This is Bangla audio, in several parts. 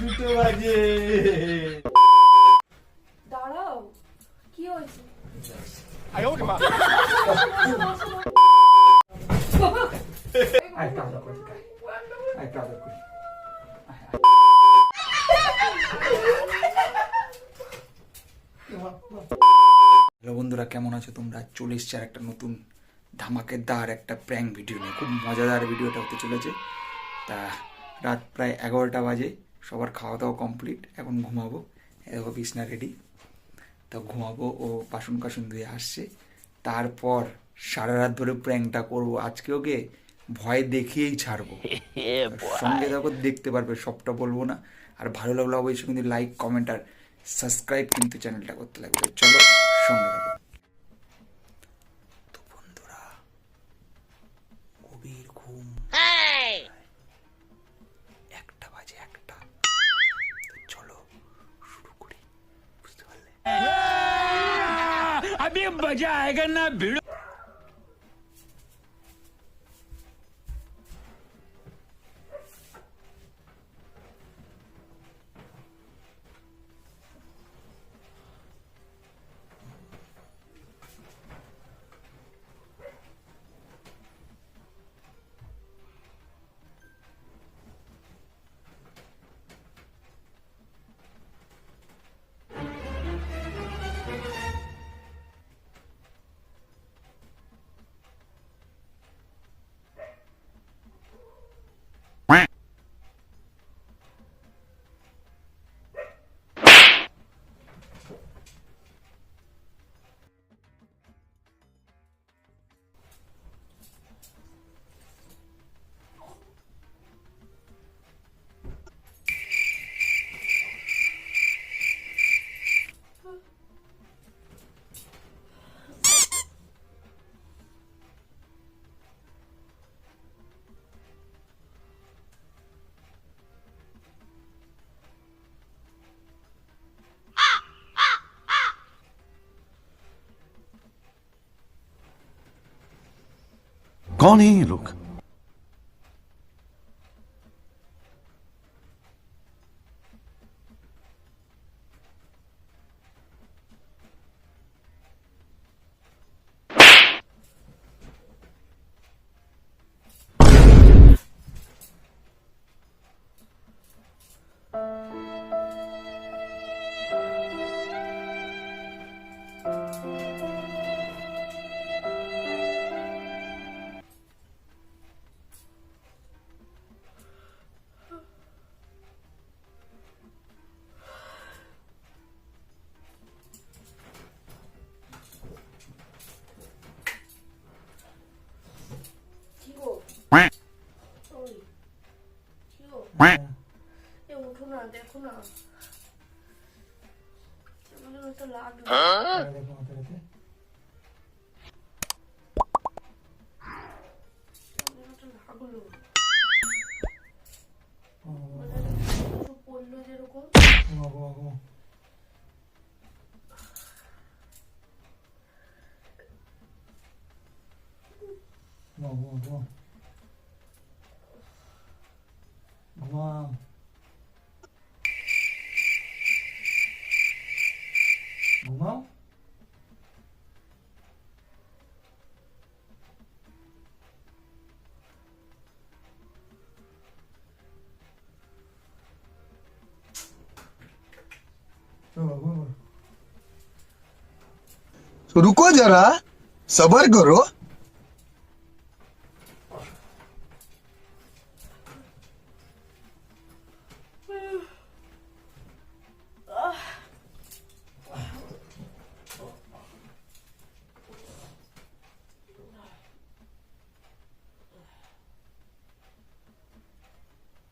দুটো বাজে। দাঁড়াও কি হয়েছে? আরেকটা আদর করি আরেকটা আদর করি হ্যালো বন্ধুরা কেমন আছো তোমরা? চলে এসছে আর একটা নতুন ধামাকেদার একটা প্র্যাঙ্ক ভিডিও নিয়ে। খুব মজাদার ভিডিওটা হতে চলেছে। রাত প্রায় এগারোটা বাজে সবার খাওয়া দাওয়া কমপ্লিট এখন ঘুমাবো। এরকম বিছনা রেডি তা ঘুমাবো ও বাসন কাসন ধুয়ে আসছে। তারপর সারা রাত ধরে প্র্যাঙ্কটা করব। আজকে ওকে ভয় দেখিয়েই ছাড়বো। সঙ্গে দেখো দেখতে পারবে সবটা বলব না। আর ভালো লাগল অবশ্যই কিন্তু লাইক কমেন্ট আর সাবস্ক্রাইব কিন্তু চ্যানেলটা করতে লাগবে। চলো সঙ্গে থাকো। मज़ा आएगा ना भिड़ो। कौन है ये लोग 안 되구나. 오늘부터 라면. 가야 될것 같아, 그치? 오늘부터 라면. 어, 오늘은 뭘로 되려고? 고마워, 고마워. 고마워, 고마워. 고마워. तो रुको जरा सबर करो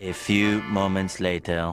A few moments later.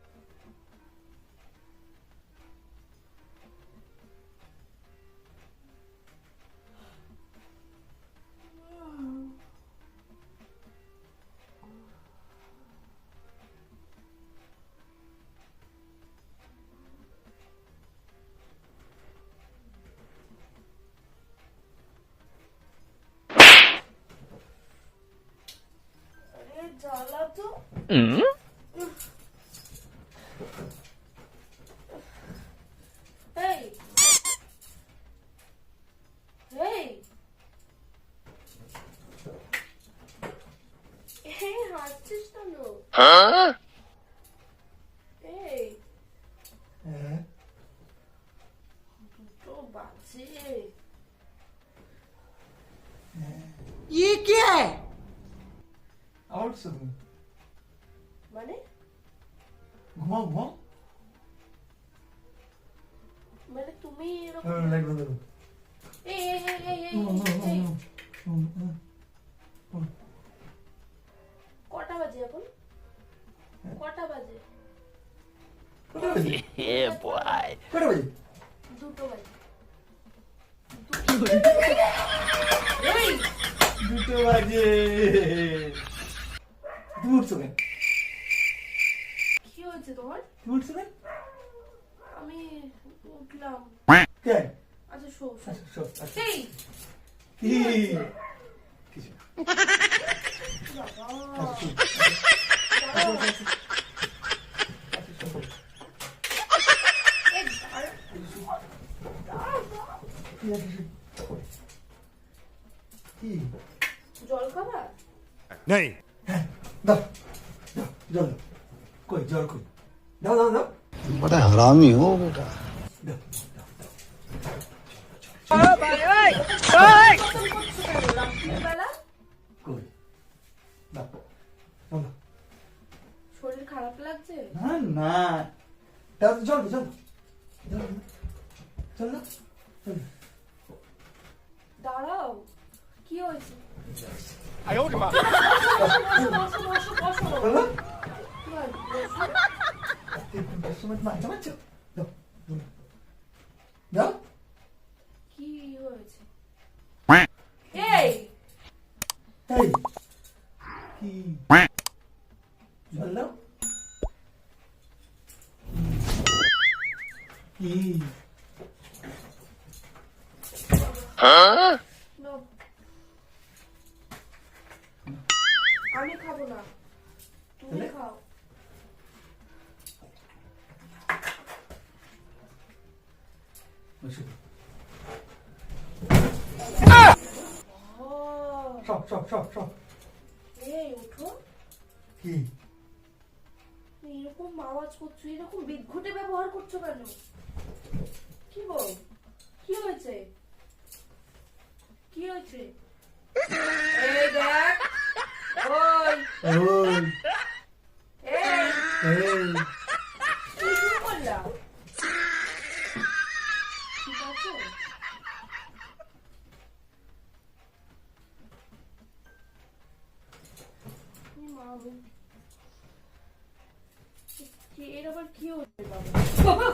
আরে জ্বালা তো এই এই এই হাসছিস কেন এই দুটো বাজে আবার উঠছো তুমি মানে ঘুমাও ঘুমাও। মানে তুমি এরকম হ্যাঁ, লাইট বন্ধ করো। এই এই এই এই এই, এই, এই কটা বাজে এখন? কটা বাজে? কটা বাজে? Yeah, boy. কটা বাজে? দুটো বাজে। এই দুটো বাজে। তুমি উঠছো কেন আমি উঠলাম। আচ্ছা শো। শো আচ্ছা, আচ্ছা। এই কি? কিছু জল খাবা नहीं হ্যাঁ দাও দাও জল। কই জল কই? ना ना ना बड़ा हरामी हो बेटा। এই কি জল দাও কি নাও। কি? এরকম আওয়াজ করছ এরকম বিদঘুটে ব্যবহার করছ কেন? কি গো কি হয়েছে? কি হয়েছে? এই দেখ ওই। ওই। এই। এই। কি শুরু করলা? ঠিক আছে। মা কি এর আবার কি হচ্ছে বাবা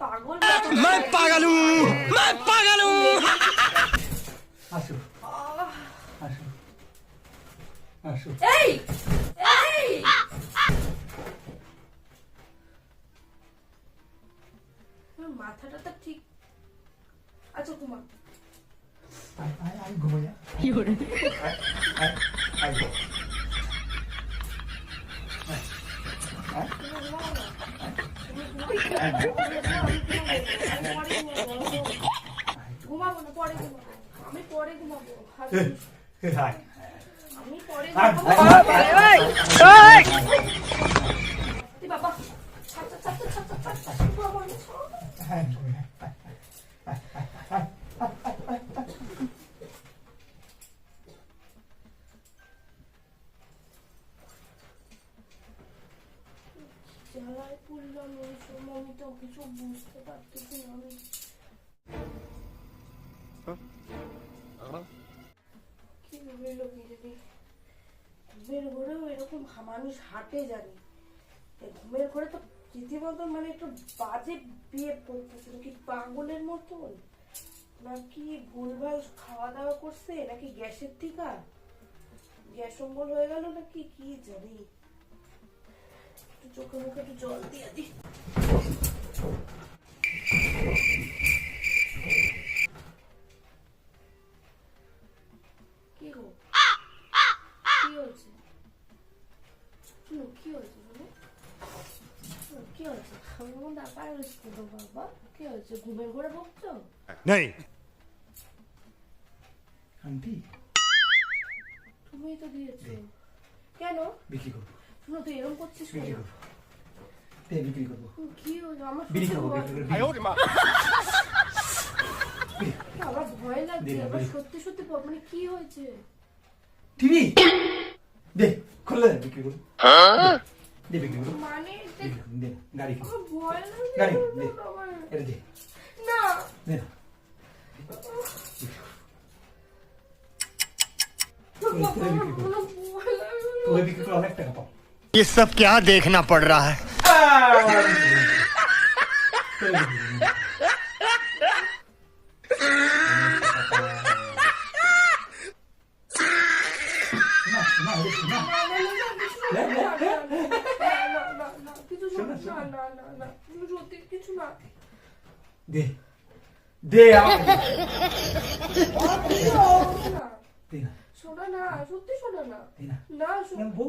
পাগল मैं पागल हूँ मैं पागल हूँ আসো আসো আসো এই এই আমার মাথাটা তো ঠিক আচ্ছা তোমার আয় আয় আয় ঘুমো যা আয়, আয়, ঘুমাবো না পরে আমি পরে ঘুমাবো আমি তো কিছু বুঝতে পারতেছি না আমি কি হইল কি ঘুমের ঘরেও এরকম মানুষ হাঁটে জানি। ঘুমের ঘরে তো রীতিমতো মানে একটু বাজে বিয়ে পড়তেছে কি পাগলের মতন? নাকি ভুলভাল খাওয়া দাওয়া করছে নাকি গ্যাসের টিকা গ্যাস অম্বল হয়ে গেল নাকি কি জানি। চোখে মুখে একটু জল দিয়ে দি কি গো কি হয়েছে? শুনো, কি হয়েছে শুনো? শুনো, কি হয়েছে? আমি মন ডাকায় হয়েছে বাবা? কি হয়েছে? ঘুমের ঘরে আন্টি। তুমি তো দিয়েছ। কেন? বিক্রি করব। শুনো তুই এরকম করছিস বিক্রি কেন করব বিক্রি করব। কি হয়েছে আমার বিক্রি সত্যি করব ভয়-. আমার লাগছে সত্যি সত্যি মানে কি হয়েছে? টিভি! দে খুললে দে বিক্রি করব। দে বিক্রি করব। মানে দে গাড়ি কিনে। ভয় লাগছে গাড়ি দে। আমার এটা দে। না। দে না। বিক্রি তোকে করে অনেক টাকা পাও ये सब क्या देखना पड़ रहा है তোকে বিক্রি করবো। শোনা, শোনা, ওরে শোনা। না, না, না, না, না, না, না, কিছু শোনো, শোনো, শোনো। না, না, না, না, কিছু সত্যি কিছু না। দে দে আমাকে দে। কিছু হবে না। দে না শোনো না, সত্যি শোনো না। দে না না, শোনো- এরম বউ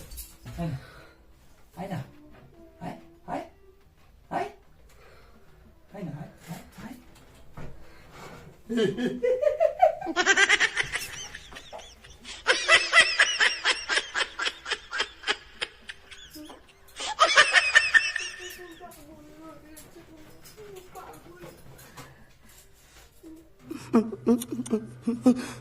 Ha ha ha ha ha.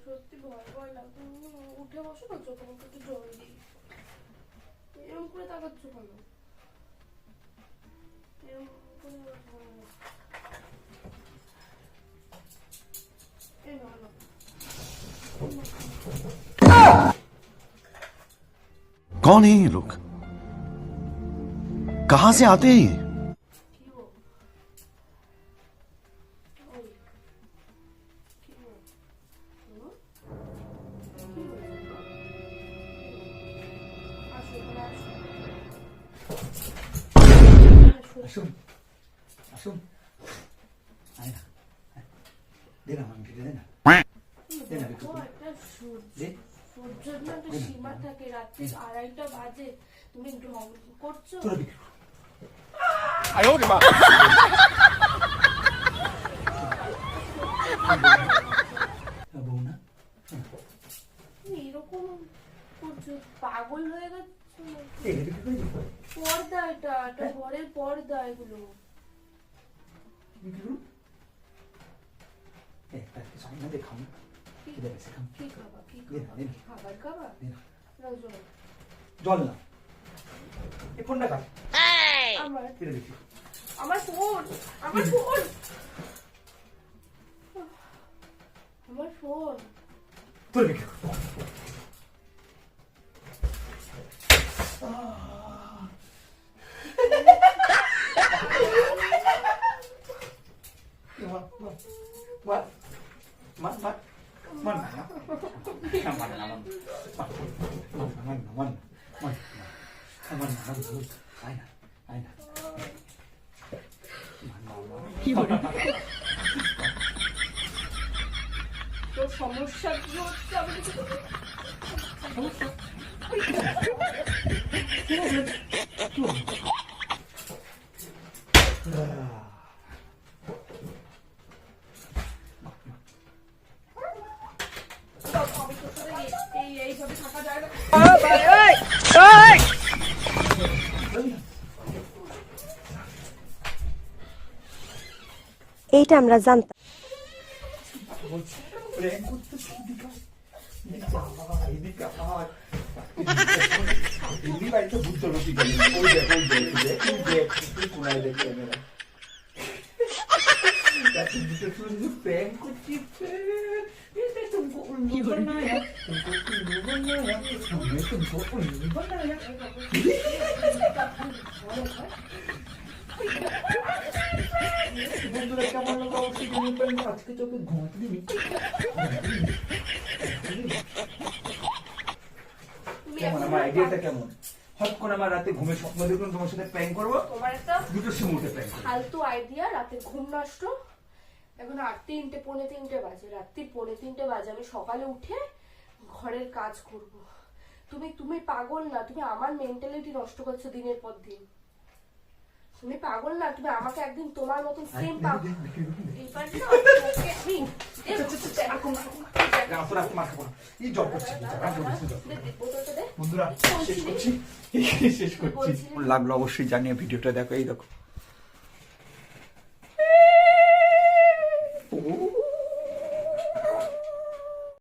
সত্যি ভয় ভয় লাগছে উম, উঠে বসো না চোখে মুখে একটু জল দিই এরকম করে তাকাচ্ছ কেন এরকম করে উম, এই না না कौन है ये लोग कहां से आते हैं ये আসুন আসুন। আয় না দে না আমি দে না। দে না বিক্রি দেখো, করি একটা সূর্য- দে। সূর্যের না একটা সীমা থাকে রাত্রি আড়াইটা বাজে। তুমি ঢং করছ? তোরা বিক্রি কর। I owed বউ না এরকম করছ পাগল হয়ে গেছো? পর্দা এটা এটা ঘরের পর্দা এগুলো। সামনে দেখাম কি খাবা কি। খাবার খাবা? জল। না। আমার। ফিরে দেখি আমার ফোন আমার ফোন। আমার ফোন মার মার মার মার না মার না মার না মার মার না মার না মার না মার না আয় না আয় না মার না মার তোর সমস্যা কি হচ্ছে আমি কিছু আমি তোর সাথে এই- এই এইভাবে থাকা যায় না এইটা আমরা জানতাম। ওই দেখ ওই দেখ ওই দেখ ওই দেখ তুই কোনায় দেখ ক্যামেরা তাতে দুটো শুধু প্যাং করছি এটা তো কি হল না বন্ধুরা কেমন লাগল অবশ্যই জানাবেন আজকে তোকে ঘুমাতে দিবি কেমন আমার আইডিয়াটা কেমন? হট করে আমার রাতে ঘুমে স্বপ্ন দেখুন তোমার সাথে প্র্যাঙ্ক করব তোমার একটা দুটো সিমুটে প্র্যাঙ্ক করব ফালতু আইডিয়া রাতে ঘুম নষ্ট এখন আট তিনটে পৌনে তিনটে বাজে রাত্রি পৌনে তিনটে বাজে আমি সকালে উঠে ঘরের কাজ করব তুমি তুমি পাগল না তুমি আমার মেন্টালিটি নষ্ট করছ দিনের পর দিন তুমি পাগল না তুমি আমাকে একদিন তোমার মতন সেম পাগল এবার না তোকে আমি এ, রাত রাত মার খাব না। এই জব করছি রাত জব করছি, জব। দে, দে, বোতলটা দে। বন্ধুরা শেষ করছি শেষ করছি লাগল অবশ্যই জানিয়ে ভিডিওটা দেখো এই দেখো ও